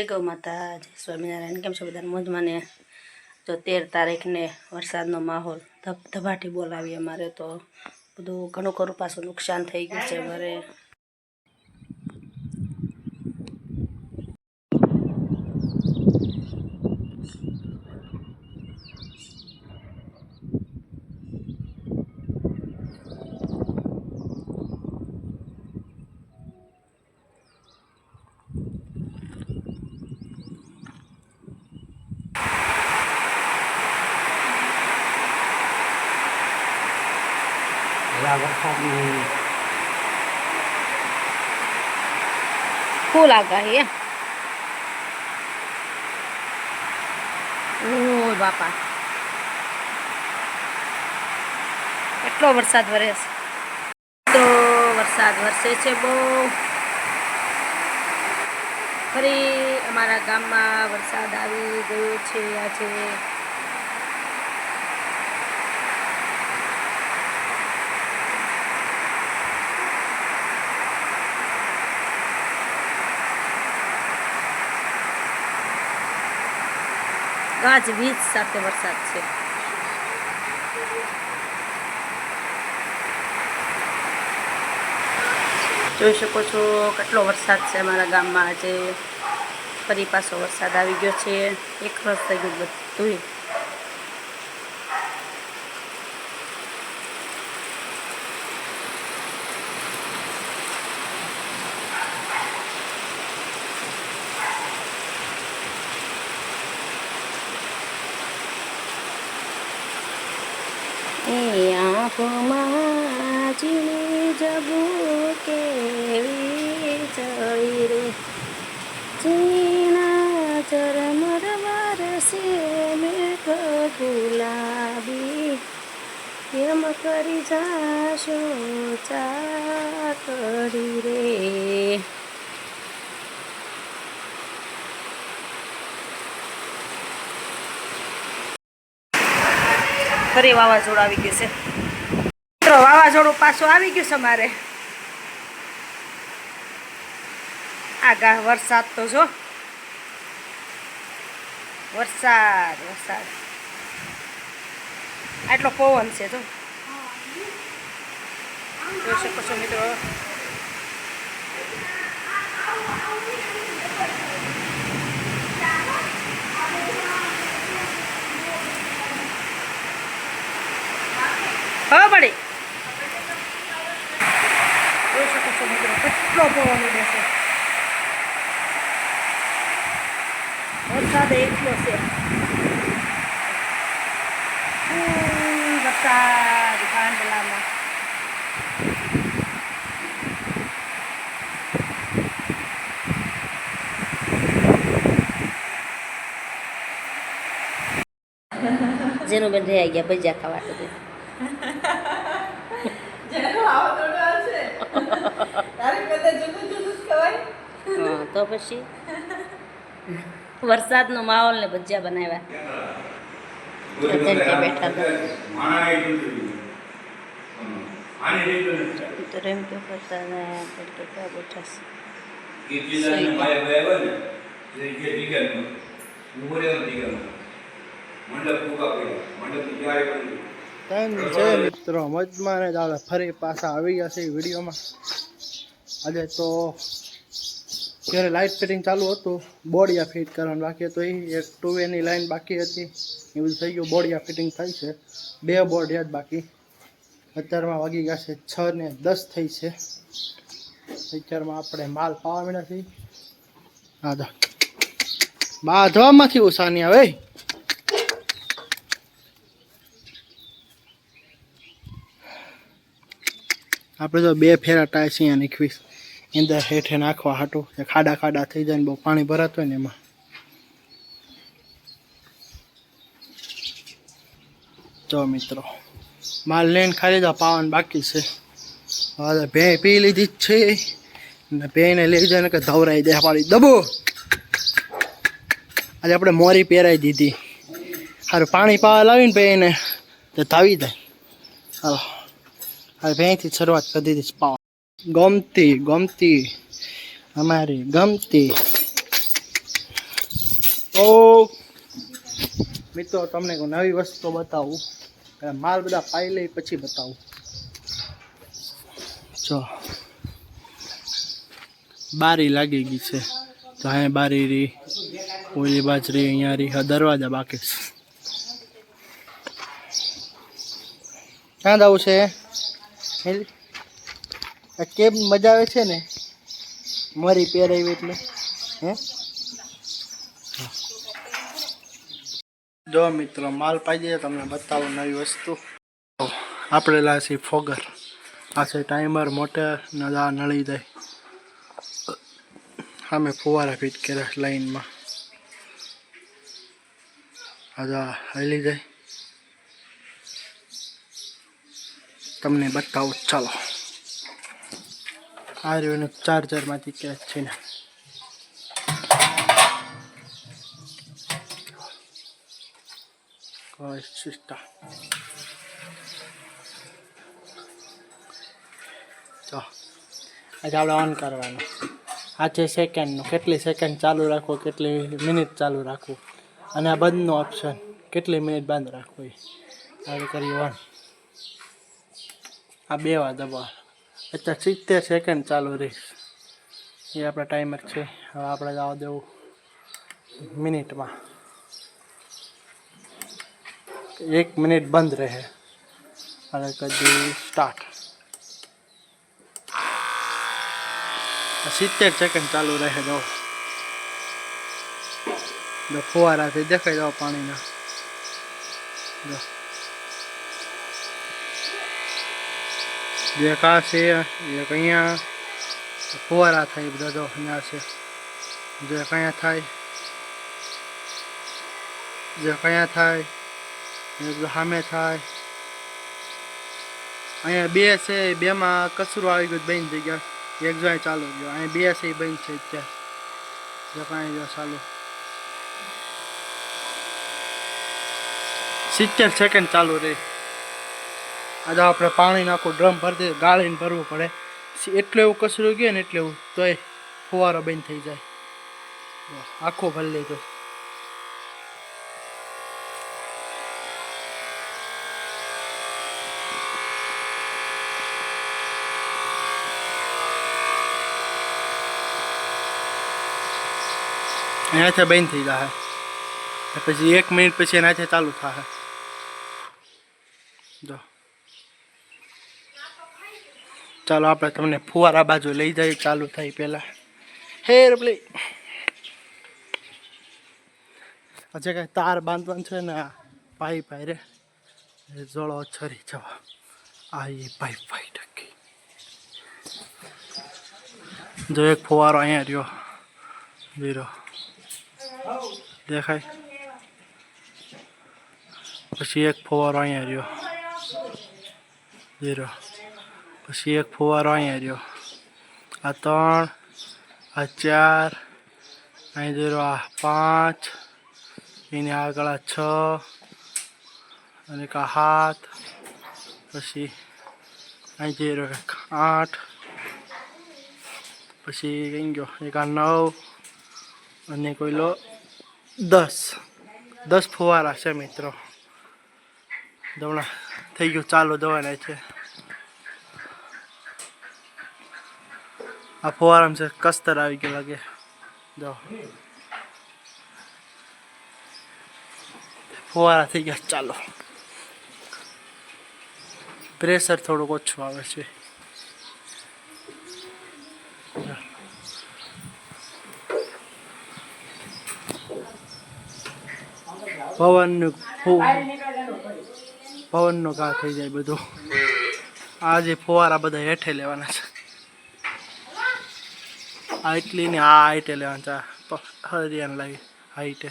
જય ગૌ માતા સ્વામિનારાયણ, કેમ છો બધા મોજમાં ને જો તેર તારીખને વરસાદનો માહોલ ધબ ધબાટી બોલાવી અમારે તો બધું ઘણું ખરું, પાછું નુકસાન થઈ ગયું છે અમારે આ વરસાદની ફૂલ બાપા એટલો વરસાદ વરે છે. તો વરસાદ વરસે છે બહુ. ફરી અમારા ગામમાં વરસાદ આવી ગયો છે, આજે ગાજવીજ સાથે વરસાદ છે જોઈ શકો છો કેટલો વરસાદ છે અમારા ગામમાં. આજે ફરી પાછો વરસાદ આવી ગયો છે. એક રસ થઈ ગયું બધું એ આંખમાં ઝીણી જગો કેવી જઈ રે? ઝીણા ચરમર વરસે મેઘ ગુલાબી, એમ કરી જાશો ચાકડી રે? ફરી વાવાઝોડું આવી ગયું છે. મિત્રો, વાવાઝોડું પાછું આવી ગયું છે મારે. આગા વરસાદ તો જો. વરસાદ વરસાદ. આટલો પવન છે જો. જોઈ શકો છો મિત્રો હવે પડી જોઈ શકો છો પવન છે વરસાદ એટલો છે. વરસાદ ગાંડલામાં જેનું બેન રહી ગયા ભજીયા ખાવા તો હા તો પછી? વરસાદનો માહોલ ને ભજીયા બનાવ્યા. બેઠા હતા. તો રેમ કે કરતા ને બેઠા છે. કેમ છે મિત્રો? મજમાં ને ફરી પાછા આવી ગયા છે વિડીયોમાં. આજે તો જ્યારે લાઇટ ફિટિંગ ચાલુ હતું, બોડિયા ફિટ કરવાનું બાકી હતું એ એક ટુ વેની લાઇન બાકી હતી. એ બધું થઈ ગયું, બોડિયા ફિટિંગ થાય છે. બે બોર્ડ યાદ બાકી. અત્યારમાં વાગી ગયા છે છ ને દસ થઈ છે. અત્યારમાં આપણે માલ પાવા છીએ. હા બાંધવામાંથી ઉસાની આવે. આપણે તો બે ફેરા છે અહીંયા નીકળીશ અંદર હેઠે નાખવા હાટું. એ ખાડા ખાડા થઈ જાય ને બહુ પાણી ભરાતું હોય ને એમાં. જો મિત્રો, માલ લઈને ખાલી તો પાવન બાકી છે. હવે ભે પી લીધી જ છે. ને ભેને લઈ જાય ને કે ધવરાઈ દે પાડી દબો. આજે આપણે મોરી પહેરાવી દીધી. સારું પાણી પાવા લાવીને પછી એને તો ધાવી જાય. હાલો. હવે ભેંથી શરૂઆત કરી દીધી પાવા ગમતી ગમતી. અમારી ગમતી. તો મિત્રો, તમને કોઈ નવી વસ્તુ બતાવું. માલ બધા પાઈ લઈ પછી બતાવું. જો. બારી લાગી ગઈ છે. તો અહીંયા બારી રી ઓલી બાજરી અહીંયા હા, દરવાજા બાકી છે. ક્યાં જવું છે? કેમ મજા આવે છે ને? મરી પહેરાવી એટલે. હે? જો મિત્રો, માલ પાઈ તમને બતાવો નવી વસ્તુ. આપણે લાસી ફોગર. આ ટાઈમર, મોટર નળા નળી જાય સામે ફુવારા ફિટ કર્યા લાઈનમાં. આ હલી જાય તમને બતાવું. ચાલો. આ રહ્યું ચાર્જરમાંથી ક્યાંક છે ને. સિસ્ટમ. તો, આજે આપણે ઓન કરવાનું. આ છે સેકન્ડનું કેટલી સેકન્ડ ચાલુ રાખવું, કેટલી મિનિટ ચાલુ રાખવું, અને આ બંધનું ઓપ્શન કેટલી મિનિટ બંધ રાખવું. એ આપણે કરીએ ઓન આ બે વાર દબાવ. અત્યારે સિત્તેર સેકન્ડ ચાલુ રહીશ. એ આપણા ટાઈમર છે. હવે આપણે જવા દેવું મિનિટમાં. એક મિનિટ બંધ રહે. અને કદી સ્ટાર્ટ સિત્તેર સેકન્ડ ચાલુ રહે દો ફુવારાથી દેખાઈ દો પાણીના. જો. જે કા છે એક અહીંયા ફુવારા થાય બધા અહીંયા છે. જે કયા થાય, જે કયા થાય એક સામે થાય. અહીંયા બે છે બેમાં કચરો આવી ગયો બંધ થઈ ગયા એક જો ચાલુ ગયો અહીંયા બે છે, એ બંધ છે અત્યારે. જો કાંઈ જો ચાલુ. સિત્તેર સેકન્ડ ચાલુ રહે. આજે આપણે પાણી નાખું, ડ્રમ ભરતી ગાળીને ભરવું પડે. એટલું એવું કચરું ગયું ને એટલે એવું, તોય ફુવારો બંધ થઈ જાય. આખો ભરી લીધો અહીંયાથી બંધ થઈ જાય પછી એક મિનિટ પછી એનાથી ચાલુ થશે જો. ચાલો આપણે તમને ફુવારા બાજુ લઈ જઈએ, ચાલુ થાય પહેલાં. હેર પ્લે હજી કાંઈ તાર બાંધવાનું છે ને, આ પાઈ રે. જળો છરી જવા. આ એ પાઇપ પાઈ ટકી. જો એક ફુવારો અહીંયા રહ્યો. જીરો દેખાય? પછી એક ફુવારો અહીંયા રહ્યો. ઝીરો પછી એક ફુવારો અહીંયા રહ્યો. આ ત્રણ, આ ચાર, અહીં ઝીરો આ પાંચ, એની આગળ આ છ, અને આ હાથ પછી અહીં ઝીરો એક આઠ, પછી કઈ ગયો, એક આ નવ, અને કોઈ લો દસ. દસ ફુવારા છે મિત્રો. દવણા થઈ ગયું, ચાલુ દવાના છે. આ ફુવારામાં છે, કસ્તર આવી ગયો લાગે. જો. ફુવારા થઈ ગયા, ચાલો. પ્રેશર થોડુંક ઓછું આવે છે. પવનનું પવનનો ઘા થઈ જાય બધું. આજે ફુવારા બધા હેઠે લેવાના છે. આ એટલી ને આ હાઈટે લેવાના છે આ પ- હરિયાણ લાગી હાઈટે